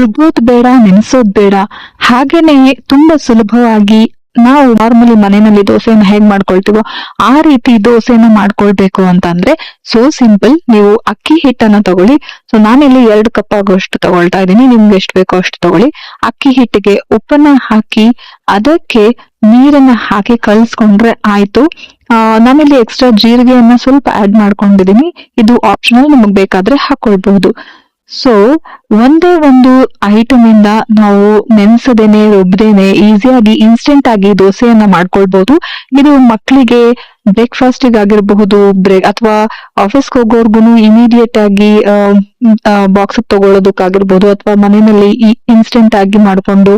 ರುಬ್ಬೋದ್ ಬೇಡ ನೆನೆಸೋದ್ ಬೇಡ. ಹಾಗೇನೆ ತುಂಬಾ ಸುಲಭವಾಗಿ ನಾವು ನಾರ್ಮಲಿ ಮನೆಯಲ್ಲಿ ದೋಸೆನ ಹೇಗ್ ಮಾಡ್ಕೊಳ್ತೀವೋ ಆ ರೀತಿ ದೋಸೆನ ಮಾಡ್ಕೊಳ್ಬೇಕು ಅಂತಂದ್ರೆ ಸೊ ಸಿಂಪಲ್ ನೀವು ಅಕ್ಕಿ ಹಿಟ್ಟನ್ನ ತಗೊಳ್ಳಿ. ಸೊ ನಾನಿಲ್ಲಿ ಎರಡು ಕಪ್ ಆಗುವಷ್ಟು ತಗೊಳ್ತಾ ಇದ್ದೀನಿ ನಿಮ್ಗೆ ಎಷ್ಟು ಬೇಕೋ ಅಷ್ಟು ತಗೊಳ್ಳಿ. ಅಕ್ಕಿ ಹಿಟ್ಟಿಗೆ ಉಪ್ಪನ್ನ ಹಾಕಿ ಅದಕ್ಕೆ ನೀರನ್ನ ಹಾಕಿ ಕಲ್ಸ್ಕೊಂಡ್ರೆ ಆಯ್ತು. ಆ, ನಾನಿಲ್ಲಿ ಎಕ್ಸ್ಟ್ರಾ ಜೀರಿಗೆಯನ್ನ ಸ್ವಲ್ಪ ಆಡ್ ಮಾಡ್ಕೊಂಡಿದೀನಿ ಇದು ಆಪ್ಷನಲ್ ನಿಮಗ್ ಬೇಕಾದ್ರೆ ಹಾಕೊಳ್ಬಹುದು. ಸೊ ಒಂದೇ ಒಂದು ಐಟಮ್ ಇಂದ ನಾವು ನೆನ್ಸದೇನೆ, ರುಬ್ದೇನೆ ಈಸಿಯಾಗಿ ಇನ್ಸ್ಟೆಂಟ್ ಆಗಿ ದೋಸೆಯನ್ನ ಮಾಡ್ಕೊಳ್ಬಹುದು ಇದು ಮಕ್ಕಳಿಗೆ ಬ್ರೇಕ್ಫಾಸ್ಟ್ ಆಗಿರಬಹುದು ಬ್ರೇಕ್ ಅಥವಾ ಆಫೀಸ್ಗೆ ಹೋಗೋರ್ಗು ಇಮಿಡಿಯೇಟ್ ಆಗಿ ಬಾಕ್ಸ್ ತಗೊಳ್ಳೋದಕ್ಕಾಗಿರ್ಬಹುದು ಅಥವಾ ಮನೆಯಲ್ಲಿ ಇನ್ಸ್ಟೆಂಟ್ ಆಗಿ ಮಾಡ್ಕೊಂಡು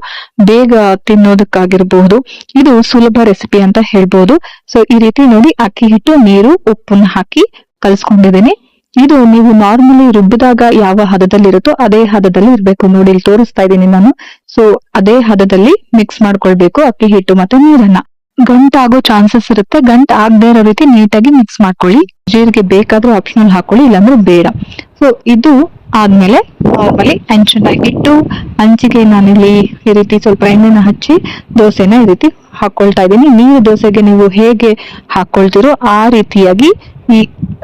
ಬೇಗ ತಿನ್ನೋದಕ್ಕಾಗಿರ್ಬಹುದು. ಇದು ಸುಲಭ ರೆಸಿಪಿ ಅಂತ ಹೇಳ್ಬಹುದು ಸೊ ಈ ರೀತಿ ನೋಡಿ, ಅಕ್ಕಿ ಹಿಟ್ಟು, ನೀರು, ಉಪ್ಪನ್ನ ಹಾಕಿ ಕಲ್ಸ್ಕೊಂಡಿದ್ದೀನಿ. ಇದು ನೀವು ನಾರ್ಮಲಿ ರುಬ್ಬಿದಾಗ ಯಾವ ಹದದಲ್ಲಿರುತ್ತೋ ಅದೇ ಹದದಲ್ಲಿ ಇರಬೇಕು. ನೋಡಿ, ಇಲ್ಲಿ ತೋರಿಸ್ತಾ ಇದ್ದೀನಿ ನಾನು. ಸೊ ಅದೇ ಹದದಲ್ಲಿ ಮಿಕ್ಸ್ ಮಾಡ್ಕೊಳ್ಬೇಕು. ಅಕ್ಕಿ, ಹಿಟ್ಟು ಮತ್ತೆ ನೀರನ್ನ. ಗಂಟಾಗೋ ಚಾನ್ಸಸ್ ಇರುತ್ತೆ. ಗಂಟ್ ಆಗದೆ ಇರೋ ರೀತಿ ನೀಟಾಗಿ ಮಿಕ್ಸ್ ಮಾಡ್ಕೊಳ್ಳಿ. ಜೀರಿಗೆ ಬೇಕಾದ್ರೂ ಆಪ್ಷನಲ್ ಹಾಕೊಳ್ಳಿ, ಇಲ್ಲಾಂದ್ರೆ ಬೇಡ. ಸೊ ಇದು ಆದ್ಮೇಲೆ ನಾರ್ಮಲಿ ಹಂಚನ್ನ ಇಟ್ಟು ಹಂಚಿಗೆ ನಾನಿಲ್ಲಿ ಈ ರೀತಿ ಸ್ವಲ್ಪ ಎಣ್ಣೆನ ಹಚ್ಚಿ ದೋಸೆನ ಈ ರೀತಿ ಹಾಕೊಳ್ತಾ ಇದ್ದೀನಿ. ನೀರು ದೋಸೆಗೆ ನೀವು ಹೇಗೆ ಹಾಕೊಳ್ತೀರೋ ಆ ರೀತಿಯಾಗಿ ಈ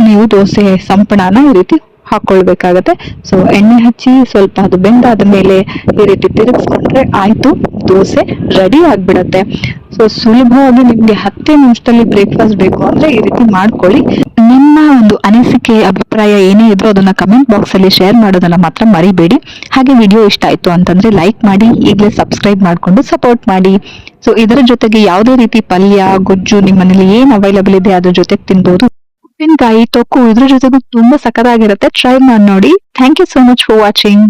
ನೀವು ದೋಸೆ ಸಂಪಣನ ಈ ರೀತಿ ಹಾಕೊಳ್ಬೇಕಾಗತ್ತೆ. ಸೊ ಎಣ್ಣೆ ಹಚ್ಚಿ ಸ್ವಲ್ಪ ಅದು ಬೆಂದಾದ ಮೇಲೆ ಈ ರೀತಿ ತಿರುಗಿಸ್ಕೊಂಡ್ರೆ ಆಯ್ತು, ದೋಸೆ ರೆಡಿ ಆಗ್ಬಿಡತ್ತೆ. ಸೊ ಸುಲಭವಾಗಿ ನಿಮ್ಗೆ ಹತ್ತೇ ನಿಮಿಷದಲ್ಲಿ ಬ್ರೇಕ್ಫಾಸ್ಟ್ ಬೇಕು ಅಂದ್ರೆ ಈ ರೀತಿ ಮಾಡ್ಕೊಳ್ಳಿ. ನಿಮ್ಮ ಒಂದು ಅನಿಸಿಕೆ, ಅಭಿಪ್ರಾಯ ಏನೇ ಇದ್ರೂ ಅದನ್ನ ಕಮೆಂಟ್ ಬಾಕ್ಸ್ ಅಲ್ಲಿ ಶೇರ್ ಮಾಡೋದನ್ನ ಮಾತ್ರ ಮರಿಬೇಡಿ. ಹಾಗೆ ವಿಡಿಯೋ ಇಷ್ಟ ಆಯ್ತು ಅಂತಂದ್ರೆ ಲೈಕ್ ಮಾಡಿ, ಈಗಲೇ ಸಬ್ಸ್ಕ್ರೈಬ್ ಮಾಡ್ಕೊಂಡು ಸಪೋರ್ಟ್ ಮಾಡಿ. ಸೊ ಇದರ ಜೊತೆಗೆ ಯಾವುದೇ ರೀತಿ ಪಲ್ಯ, ಗೊಜ್ಜು ನಿಮ್ಮ ಮನೇಲಿ ಏನ್ ಅವೈಲಬಲ್ ಇದೆ ಅದ್ರ ಜೊತೆಗೆ ತಿನ್ಬಹುದು ಉಪ್ಪಿನಕಾಯಿ, ತೊಕ್ಕು ಇದ್ರ ಜೊತೆಗೂ ತುಂಬಾ ಸಖತ್ತಾಗಿರುತ್ತೆ. ಟ್ರೈ ಮಾಡಿ ನೋಡಿ. Thank you so much for watching